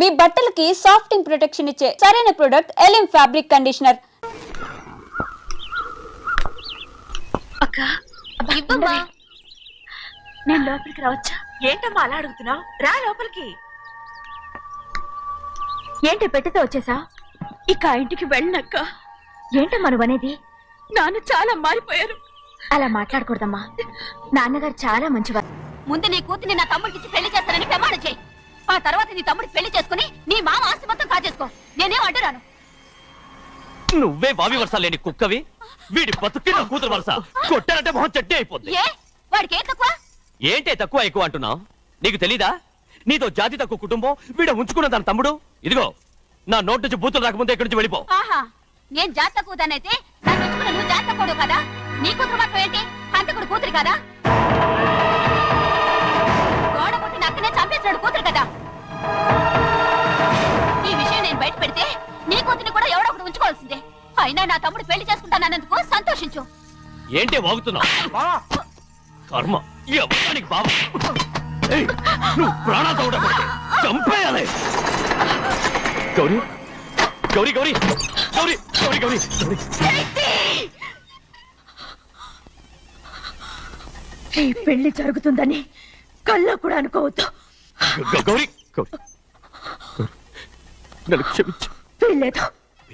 మీ బట్టలకి సాఫ్టింగ్ ప్రొటెక్షన్ ఇచ్చే సరైన ప్రొడక్ట్ ఎలిమ్ ఫ్యాబ్రిక్ కండిషనర్ నేను లోపలికి రావచ్చా? ఏంటమ్మా అలా అడుగుతున్నావు? రా లోపలికి. ఏంటి పెట్టితో వచ్చేసా? ఇక ఇంటికి వెళ్ళనక్క. ఏంటమ్మా నువ్వు అనేది నాన్న చాలా మారిపోయారు. అలా మాట్లాడకూడదమ్మా. నాన్నగారు చాలా మంచివారు. ముందు నీ కూతుని నా తమ్ముడికి పెళ్ళి చేస్తానని ప్రమాణం చేయి. ఆ తర్వాత నీ తమ్ముడికి పెళ్ళి చేసుకుని నేనేం అడ్డురాను నువ్వే వావి వరుస లేని కుక్కవి? వీడి బతుక్కి నా కూతురు వరుస. కొట్టానంటే మొహం చట్నీ అయిపోద్ది. ఏ? వాడికి ఏం తక్కువ? ఏంటే తక్కువ ఎక్కువ అంటున్నావు? నీకు తెలీదా? నీతో జాతి తక్కువ కుటుంబం వీడ ఉంచుకున్న దాని తమ్ముడు. ఇదిగో నా నోటి నుంచి బూతులు రాకముందే ఇక్కడి నుంచి వెళ్ళిపో. ఆహా నేను జాత తక్కువదానైతే నన్ను ఉంచుకున్న నువ్వు జాత తక్కువ కదా? నీ కూతురు మాత్రం ఏంటి? హంతకుడు కూతురు కదా? అయినా నా తమ్ముడు పెళ్ళి చేసుకుంటానన్నందుకు సంతోషించు. ఏంటే వాగుతున్నావు? కర్మ. బావ. ఏయ్, నువ్వు ప్రాణాలు తోడకూడదు చంపేయాలి. గౌరీ గౌరీ గౌరీ గౌరీ గౌరీ గౌరీ గౌరీ. ఈ పెళ్ళి జరుగుతుందని కల్లో కూడా అనుకోవద్దు. గౌరీ గౌరీ నన్ను క్షమించు. వీల్లేదు.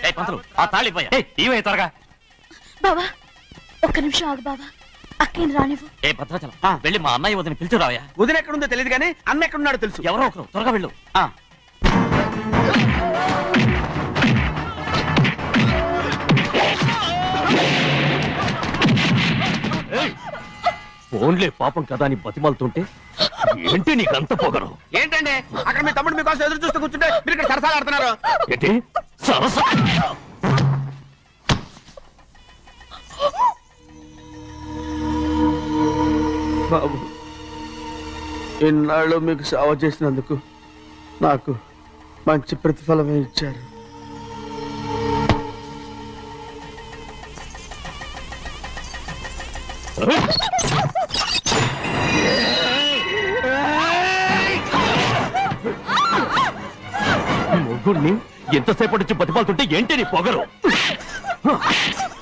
ఏయ్, పంతులు ఆ తాళి పోయా ఇవే త్వరగా. బావా ఒక్క నిమిషం ఆగు బావా. అక్కేం రానివ్వు. ఏ భద్రాచలం వెళ్ళి మా అన్నయ్య వదిన పిలుచురావయ్యా. వదిన ఎక్కడుందో తెలియదు కానీ అన్న ఎక్కడున్నాడో తెలుసు. ఎవరో ఒకరు త్వరగా వెళ్ళు. ఆ! ఫోన్లే పాపం కదా అని బతిమాలుతుంటే ఏంటి నీకంత పొగరు? ఏంటండి? అక్కడ మీ తమ్ముడు మీకోసం ఎదురు చూస్తూ కూర్చుంటే మీరు ఇక్కడ సరసాలు ఆడుతున్నారు ఏంటి? సరస? బాబు ఇన్నాళ్ళు మీకు సేవ చేసినందుకు నాకు మంచి ప్రతిఫలమే ఇచ్చారు. మొగ్గుడిని ఎంతసేపటి నుంచి బతిమాలుతుంటే ఏంటి నీ పొగరు?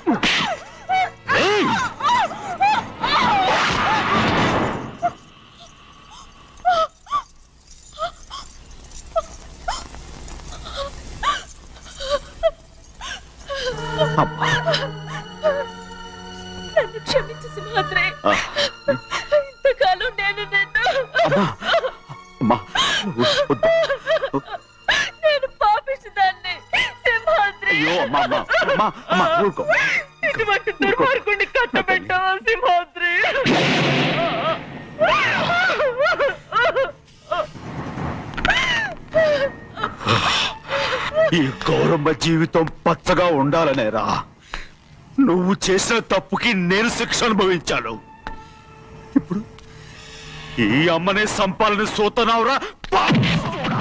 ఈ గౌరమ్మ జీవితం పచ్చగా ఉండాలనేరా. నువ్వు చేసిన తప్పుకి నేను శిక్ష అనుభవించాను. ఇప్పుడు ఈ అమ్మనే సంపాలని సోతనావురా పాపిస్తోడా.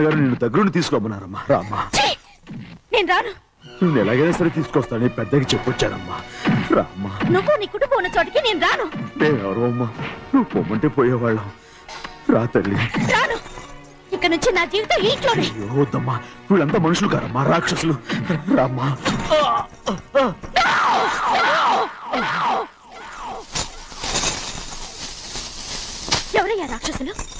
నాన్నగారు నిన్ను దగ్గరుండి తీసుకోమన్నారమ్మా. రామ్మా. నేను రాను. నేను ఎలాగైనా సరే తీసుకొస్తాను. పెద్దకి చెప్పొచ్చానమ్మా. రామ్మా. నువ్వు నీ కుటుంబం ఉన్న చోటికి నేను రాను. మేమెవరో అమ్మా? నువ్వు పొమ్మంటే పోయేవాళ్ళం. రా తల్లి. రాను. ఇక నుంచి నా జీవితం ఈ ఇంట్లోనే అయ్యో, వద్దమ్మా. వీళ్ళంతా మనుషులు కారమ్మా రాక్షసులు. రామ్మా. ఎవరయ్యా రాక్షసులు?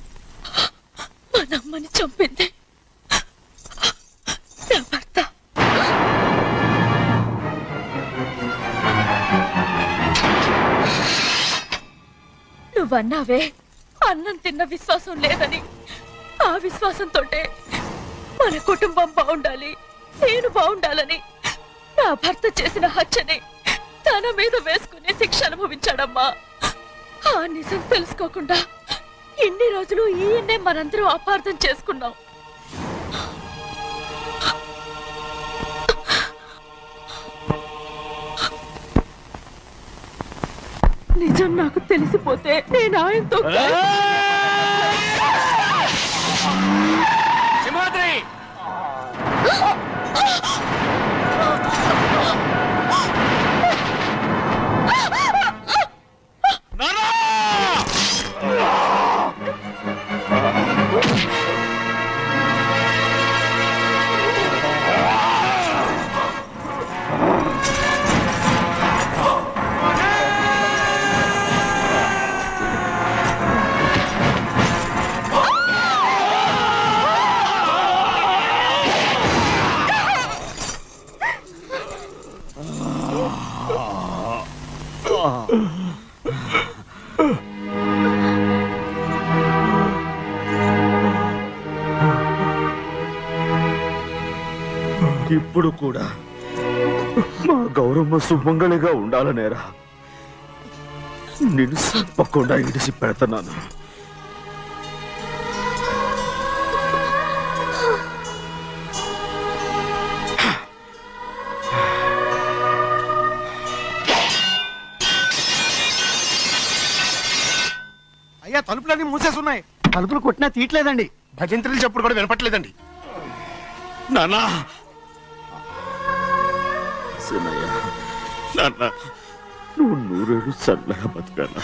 మనమ్మని చంపింది. నా భర్త. నువ్వన్నావే అన్నం తిన్న విశ్వాసం లేదని. ఆ విశ్వాసంతో మన కుటుంబం బాగుండాలి నేను బాగుండాలని. నా భర్త చేసిన హత్యని తన మీద వేసుకునే శిక్ష అనుభవించాడమ్మా. ఆ నిజం తెలుసుకోకుండా ఇన్ని రోజులు ఈయన్నే మనందరూ అపార్థం చేసుకున్నాం. నిజం నాకు తెలిసిపోతే నేను ఆయనతో ఇప్పుడు కూడా మా గౌరమ్మ సుమంగళిగా ఉండాలనేరా. నేను తప్పకుండా ఇడిసి పెడతాను అయ్యా తలుపులన్నీ మూసేసున్నాయి. తలుపులు కొట్టినా తీయట్లేదండి. భజంత్రులు చెప్పుడు కూడా వినపట్లేదండి. నానా సినయ్య నాన్న. నువ్వు నూరేళ్ళు చల్లగా బతకాల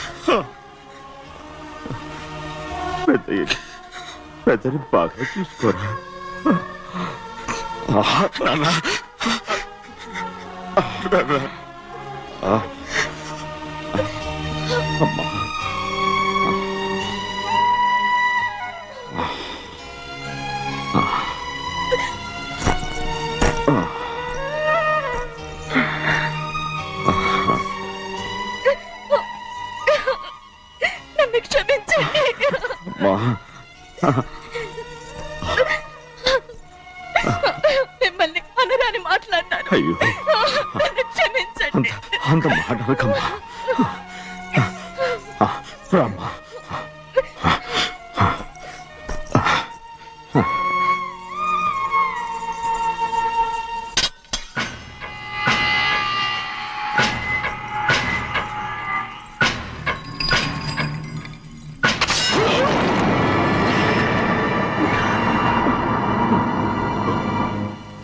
పెద్దయ్య పెద్దని బాగా చూసుకోరా? ఆహా, నానా అమ్మా. అయ్యో అంత అంత మాటలకమ్మా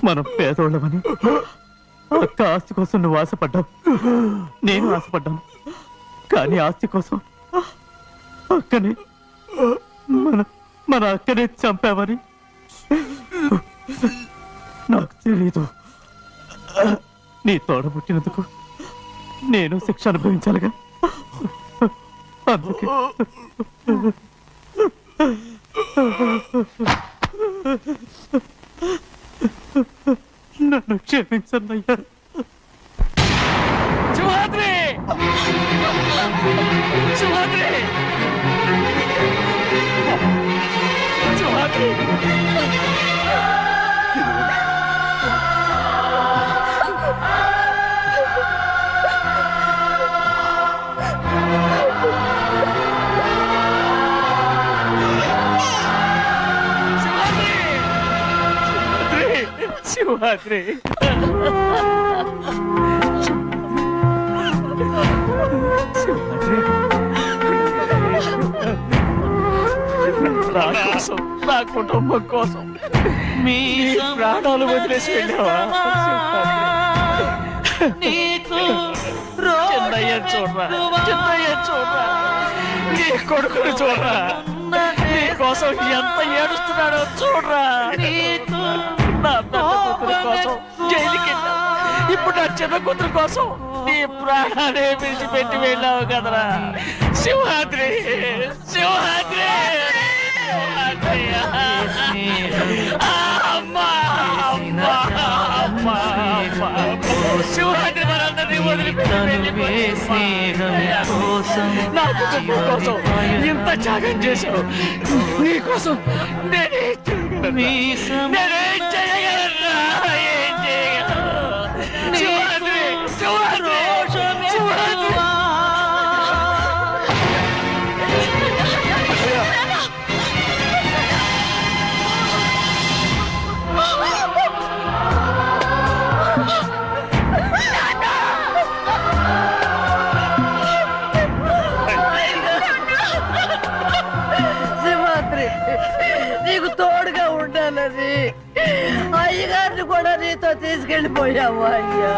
మనం పేదోళ్ళమని. అక్క ఆస్తి కోసం నువ్వు ఆశపడ్డావు. నేను ఆశపడ్డాను. కానీ ఆస్తి కోసం అక్కని మన మన అక్కనే చంపామని నాకు తెలీదు. నీ తోడ పుట్టినందుకు నేను శిక్ష అనుభవించాలిగా. అందుకే నన్ను క్షమించన్నయ్యా సింహాద్రి! సింహాద్రి! సింహాద్రి! సింహాద్రి నా కోసం నా కుటుంబం కోసం మీ ప్రాణాలు వదిలేసి వెళ్ళావా? చిన్నయ్య చూడరా చిన్నయ్య చూడరా నీ కొడుకుని చూడరా. కోసం ఎంత ఏడుస్తున్నాడో చూడరా. నా పెద్ద కూతురు కోసం జైలుకి వెళ్ళావు. ఇప్పుడు నా చిన్న కూతురు కోసం నీ ప్రాణాలే విడిచిపెట్టి వెళ్ళావు కదరా. సింహాద్రి సింహాద్రి అమ్మా అమ్మా అమ్మా. నా కుటుంబం కోసం ఇంత త్యాగం చేశావు నీ కోసం నేనేం తీసుకెళ్ళిపోయావా అయ్యా.